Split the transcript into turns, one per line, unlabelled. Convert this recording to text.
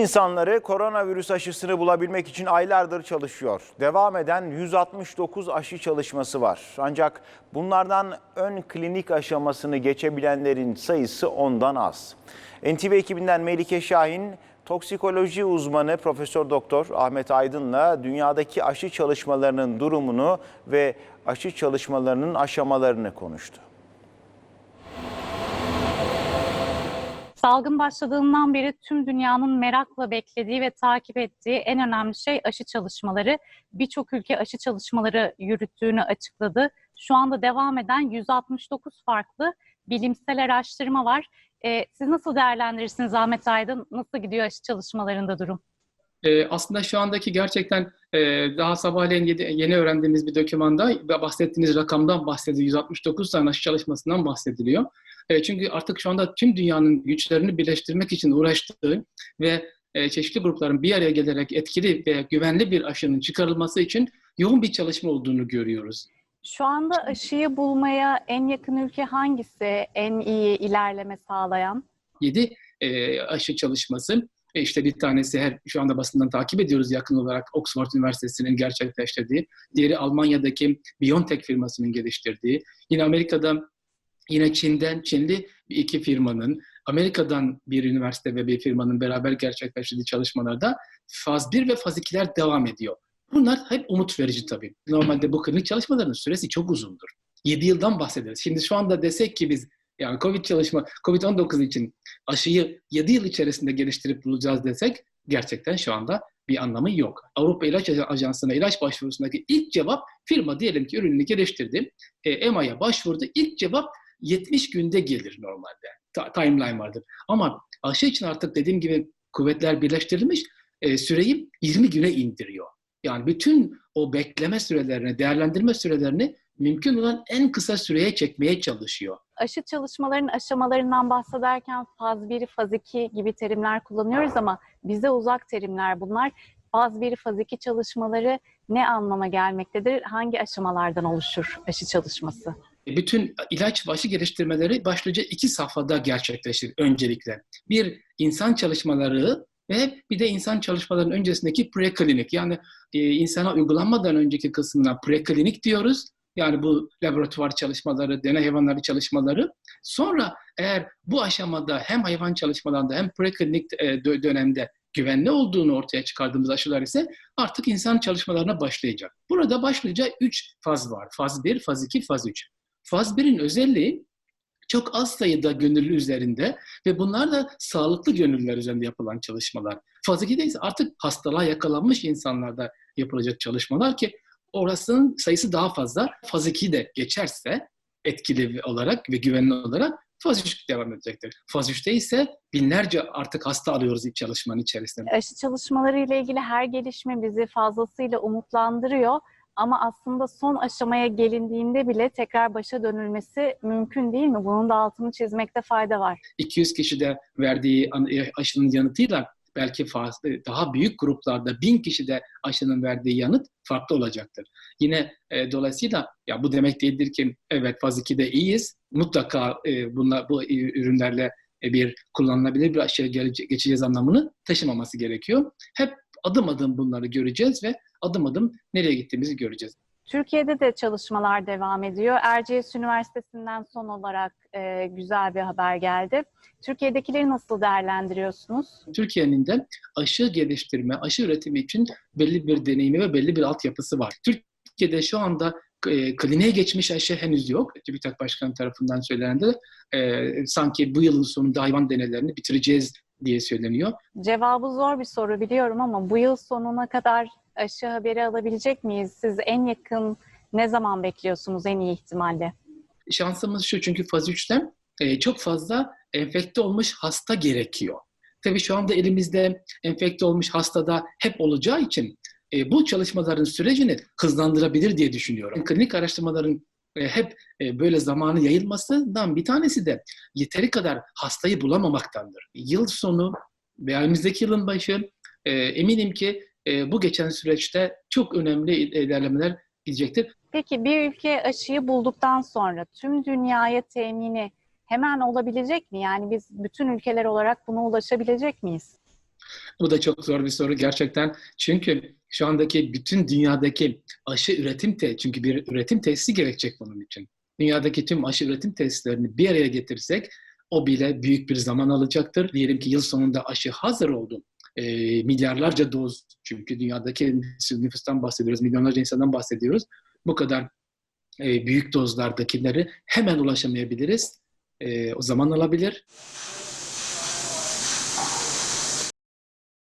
İnsanları koronavirüs aşısını bulabilmek için aylardır çalışıyor. Devam eden 169 aşı çalışması var. Ancak bunlardan ön klinik aşamasını geçebilenlerin sayısı ondan az. NTV ekibinden Melike Şahin, toksikoloji uzmanı Profesör Doktor Ahmet Aydın'la dünyadaki aşı çalışmalarının durumunu ve aşı çalışmalarının aşamalarını konuştu.
Salgın başladığından beri tüm dünyanın merakla beklediği ve takip ettiği en önemli şey aşı çalışmaları. Birçok ülke aşı çalışmaları yürüttüğünü açıkladı. Şu anda devam eden 169 farklı bilimsel araştırma var. Ee, siz nasıl değerlendirirsiniz Ahmet Aydın? Nasıl gidiyor aşı çalışmalarında durum?
Ee, aslında şu andaki gerçekten e, daha sabahleyin yedi- yeni öğrendiğimiz bir dokümanda bahsettiğiniz rakamdan bahsediyor. 169 tane aşı çalışmasından bahsediliyor. E, çünkü artık şu anda tüm dünyanın güçlerini birleştirmek için uğraştığı ve e, çeşitli grupların bir araya gelerek etkili ve güvenli bir aşının çıkarılması için yoğun bir çalışma olduğunu görüyoruz.
Şu anda aşıyı bulmaya en yakın ülke hangisi? En iyi ilerleme sağlayan?
7 e, aşı çalışması. E, işte bir tanesi her şu anda basından takip ediyoruz yakın olarak Oxford Üniversitesi'nin gerçekleştirdiği. Diğeri Almanya'daki BioNTech firmasının geliştirdiği. Yine Amerika'da yine Çin'den Çinli iki firmanın, Amerika'dan bir üniversite ve bir firmanın beraber gerçekleştirdiği çalışmalarda faz 1 ve faz 2'ler devam ediyor. Bunlar hep umut verici tabii. Normalde bu klinik çalışmaların süresi çok uzundur. 7 yıldan bahsederiz. Şimdi şu anda desek ki biz yani Covid çalışma, Covid-19 için aşıyı 7 yıl içerisinde geliştirip bulacağız desek gerçekten şu anda bir anlamı yok. Avrupa İlaç Ajansı'na ilaç başvurusundaki ilk cevap firma diyelim ki ürününü geliştirdi. E, EMA'ya başvurdu. İlk cevap 70 günde gelir normalde. Ta- timeline vardır. Ama aşı için artık dediğim gibi kuvvetler birleştirilmiş e, süreyi 20 güne indiriyor. Yani bütün o bekleme sürelerini, değerlendirme sürelerini mümkün olan en kısa süreye çekmeye çalışıyor.
aşı çalışmaların aşamalarından bahsederken faz 1, faz 2 gibi terimler kullanıyoruz ama bize uzak terimler bunlar. Faz 1, faz 2 çalışmaları ne anlama gelmektedir? Hangi aşamalardan oluşur aşı çalışması?
E, bütün ilaç ve aşı geliştirmeleri başlıca iki safhada gerçekleşir öncelikle. Bir, insan çalışmaları ve bir de insan çalışmalarının öncesindeki preklinik yani e, insana uygulanmadan önceki kısmına preklinik diyoruz. Yani bu laboratuvar çalışmaları, deney hayvanları çalışmaları. Sonra eğer bu aşamada hem hayvan çalışmalarında hem preklinik e, dö- dönemde güvenli olduğunu ortaya çıkardığımız aşılar ise artık insan çalışmalarına başlayacak. Burada başlıca 3 faz var. Faz 1, faz 2, faz 3. Faz 1'in özelliği çok az sayıda gönüllü üzerinde ve bunlar da sağlıklı gönüllüler üzerinde yapılan çalışmalar. Faz 2'de ise artık hastalığa yakalanmış insanlarda yapılacak çalışmalar ki orasının sayısı daha fazla. Faz 2'yi de geçerse etkili olarak ve güvenli olarak faz 3 devam edecektir. Faz 3'te ise binlerce artık hasta alıyoruz ilk çalışmanın içerisinde.
Aşı çalışmaları ile ilgili her gelişme bizi fazlasıyla umutlandırıyor. Ama aslında son aşamaya gelindiğinde bile tekrar başa dönülmesi mümkün değil mi? Bunun da altını çizmekte fayda var.
200 kişide verdiği e, aşının yanıtıyla belki fazla, daha büyük gruplarda 1000 kişide aşının verdiği yanıt farklı olacaktır. Yine e, dolayısıyla ya bu demek değildir ki evet faz 2'de iyiyiz. Mutlaka e, bunla, bu e, ürünlerle e, bir kullanılabilir bir aşıya geçeceğiz anlamını taşımaması gerekiyor. Hep adım adım bunları göreceğiz ve adım adım nereye gittiğimizi göreceğiz.
Türkiye'de de çalışmalar devam ediyor. Erciyes Üniversitesi'nden son olarak e, güzel bir haber geldi. Türkiye'dekileri nasıl değerlendiriyorsunuz?
Türkiye'nin de aşı geliştirme, aşı üretimi için belli bir deneyimi ve belli bir altyapısı var. Türkiye'de şu anda e, kliniğe geçmiş aşı henüz yok. TÜBİTAK Başkanı tarafından söylendi. E, sanki bu yılın sonunda hayvan deneylerini bitireceğiz diye söyleniyor.
Cevabı zor bir soru biliyorum ama bu yıl sonuna kadar aşı haberi alabilecek miyiz? Siz en yakın ne zaman bekliyorsunuz en iyi ihtimalle?
Şansımız şu çünkü faz 3'te e, çok fazla enfekte olmuş hasta gerekiyor. Tabii şu anda elimizde enfekte olmuş hastada hep olacağı için e, bu çalışmaların sürecini hızlandırabilir diye düşünüyorum. Klinik araştırmaların hep e, böyle zamanı yayılmasından bir tanesi de yeteri kadar hastayı bulamamaktandır. Yıl sonu veya önümüzdeki yılın başı e, eminim ki e, bu geçen süreçte çok önemli ilerlemeler gidecektir.
Peki bir ülke aşıyı bulduktan sonra tüm dünyaya temini hemen olabilecek mi? Yani biz bütün ülkeler olarak buna ulaşabilecek miyiz?
Bu da çok zor bir soru gerçekten. Çünkü şu andaki bütün dünyadaki aşı üretim te çünkü bir üretim tesisi gerekecek bunun için. Dünyadaki tüm aşı üretim tesislerini bir araya getirsek o bile büyük bir zaman alacaktır. Diyelim ki yıl sonunda aşı hazır oldu. E, milyarlarca doz çünkü dünyadaki nüfustan bahsediyoruz, milyonlarca insandan bahsediyoruz. Bu kadar e, büyük dozlardakileri hemen ulaşamayabiliriz. E, o zaman alabilir.